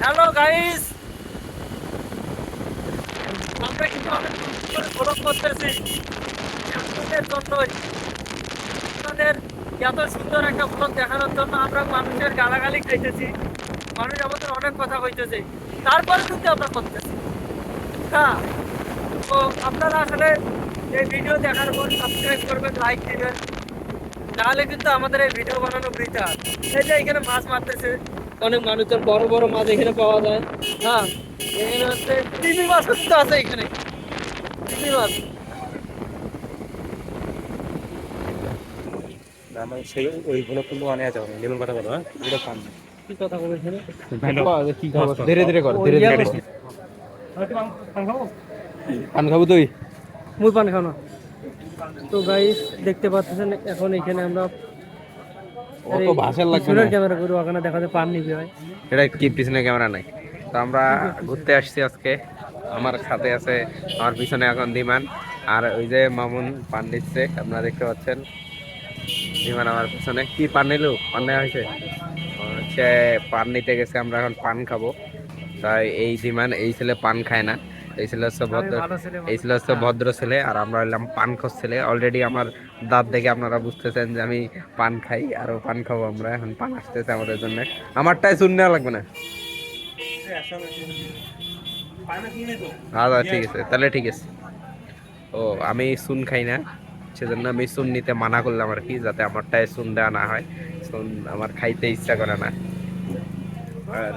Hello guys আমরা কিন্তু অনেক ফলো করতেছি। জন্যই আপনাদের এত সুন্দর একটা ব্লগ দেখানোর জন্য আমরা মানুষের গালাগালি খাইতেছি। মানুষ আমাদের অনেক কথা কইতেছে। তারপরে কিন্তু আমরা করতেছি। হ্যাঁ তো আপনারা আসলে এই ভিডিও দেখার পর সাবস্ক্রাইব করবেন লাইক দিবেন। তাহলে কিন্তু আমাদের এই ভিডিও বানানো বৃথা। এই যে এখানে মাছ মারতেছে অনেক মানুষের বড় বড় মাছ এখানে পাওয়া যায়। হ্যাঁ এখানে হচ্ছে তিমি মাছ কিন্তু আছে এখানে। তিমি মাছ। আমার সেই ওই কিন্তু অনেক আছে যেমন কথা বলো হ্যাঁ? ওটা কাম কি কথা বলে এখানে? কি খবর? ধীরে ধীরে কর ধীরে ধীরে পান খাব? তুই? মুই পান খাও না। তো গাইস দেখতে পাচ্ছেন এখন এখানে আমরা অত ভাষার লাগবে না। ক্যামেরা করে ওখানে দেখাতে নিবি হয়। এটা কি পিছনে ক্যামেরা নাই? তো আমরা ঘুরতে আসছি আজকে। আমার সাথে আছে আমার পিছনে এখন দিমান আর ওই যে মামুন পান দিচ্ছে আপনারা দেখতে পাচ্ছেন। দিমান আমার পিছনে। কি পান নিলো? পান নেওয়া হয়েছে? হচ্ছে পান নিতে গেছে আমরা এখন পান খাব। তাই এই দিমান এই ছেলে পান খায় না। এই ছেলে হচ্ছে ভদ্র এই ছেলে হচ্ছে ভদ্র ছেলে আর আমরা হলাম পান খোর ছেলে। অলরেডি আমার দাঁত দেখে আপনারা বুঝতেছেন যে আমি পান খাই আরও পান খাব আমরা। এখন পান আসতেছে আমাদের জন্য। আমারটাই চুন নেওয়া লাগবে না। আচ্ছা ঠিক আছে। তাহলে ঠিক আছে। ও আমি সুন খাই না। সেজন্য আমি সুন নিতে মানা করলাম আর কি যাতে আমারটাই সুন দেওয়া না হয়। সুন আমার খাইতে ইচ্ছা করে না। আর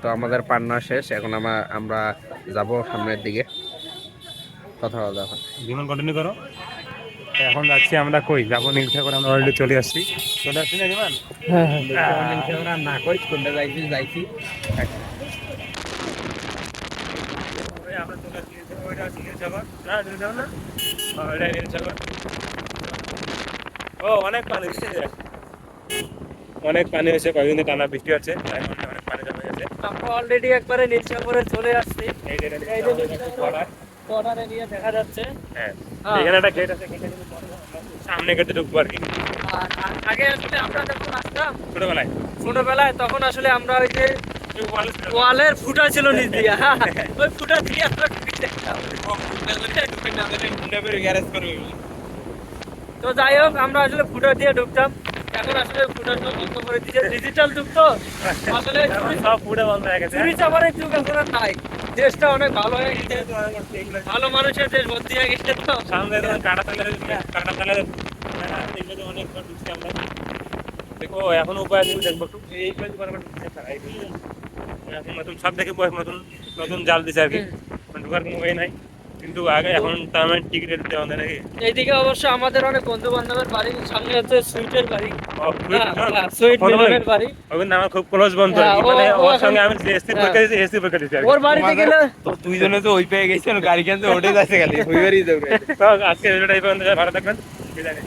তো আমাদের পান্না শেষ এখন আমার আমরা যাব সামনের দিকে। কথা বলা এখন। বিমান কন্টিনিউ করো। এখন যাচ্ছি আমরা কই? যাব নীলসা করে আমরা অলরেডি চলে আসছি। চলে আসছি না বিমান? হ্যাঁ হ্যাঁ। না কই কোনটা যাইছি যাইছি আমরা চলে আসছি ওইটা নীলসাগর না নীলসাগর না হ্যাঁ, নীলসাগর ও অনেক পানি। হচ্ছে অনেক পানি হয়েছে কয়েকদিন টানা বৃষ্টি হচ্ছে। অনেক পানি জমে গেছে। আমরা অলরেডি একবারে চলে আসছি। এই যে বর্ডার এরিয়া দেখা যাচ্ছে। হ্যাঁ হ্যাঁ। এখানে একটা গেট আছে হয়, সামনে গেটে ঢুকবো আর কি। আর আগে আসলে আমরা যখন আসতাম ছোটবেলায়। ছোটবেলায় তখন আসলে আমরা ওই যে। ওয়ালের ফুটা ছিল নিচ দিয়ে হ্যাঁ, ওই ফুটা দিয়ে আমরা তো যাই হোক আমরা আসলে ফুটা দিয়ে ঢুকতাম। এখন আসলে ফুটা বন্ধ করে দিয়েছে। ডিজিটাল যুগ তো। আসলে সব বন্ধ হয়ে গেছে। চুরি চামারের যুগ এখন আর নাই। দেশটা অনেক ভালো হয়ে গেছে। ভালো মানুষের দেশ ভর্তি হয়ে গেছে তো। সামনে যখন কাটা তালে কাটা তালে এগুলো অনেক ঢুকছি আমরা। দেখো এখন উপায় আছে দেখব। একটু এই। এখন নতুন সব দেখে নতুন নতুন জাল দিছে আর কি। মানে ঢুকার কোনো ওয়ে নাই। কিন্তু আগে এখন তার মানে টিকিট নাকি? এইদিকে অবশ্য আমাদের অনেক বন্ধু বান্ধবের বাড়ি সামনে হচ্ছে সুইটের বাড়ি। ও, হ্যাঁ, হ্যাঁ, সুইট মিলনের বাড়ি। আমার খুব ক্লোজ বন্ধু হ্যাঁ, মানে ওর সঙ্গে আমি এসি। পরীক্ষা দিয়েছি এসি পরীক্ষা দিয়েছি ওর বাড়িতে গেলে তো তুই জন্য তো ওই পেয়ে গেছিস গাড়ি কেন ওঠে যাচ্ছে খালি ওই বাড়ি যাবে তো আজকে ভিডিওটা এই পর্যন্ত ভালো থাকবেন। বিদায়।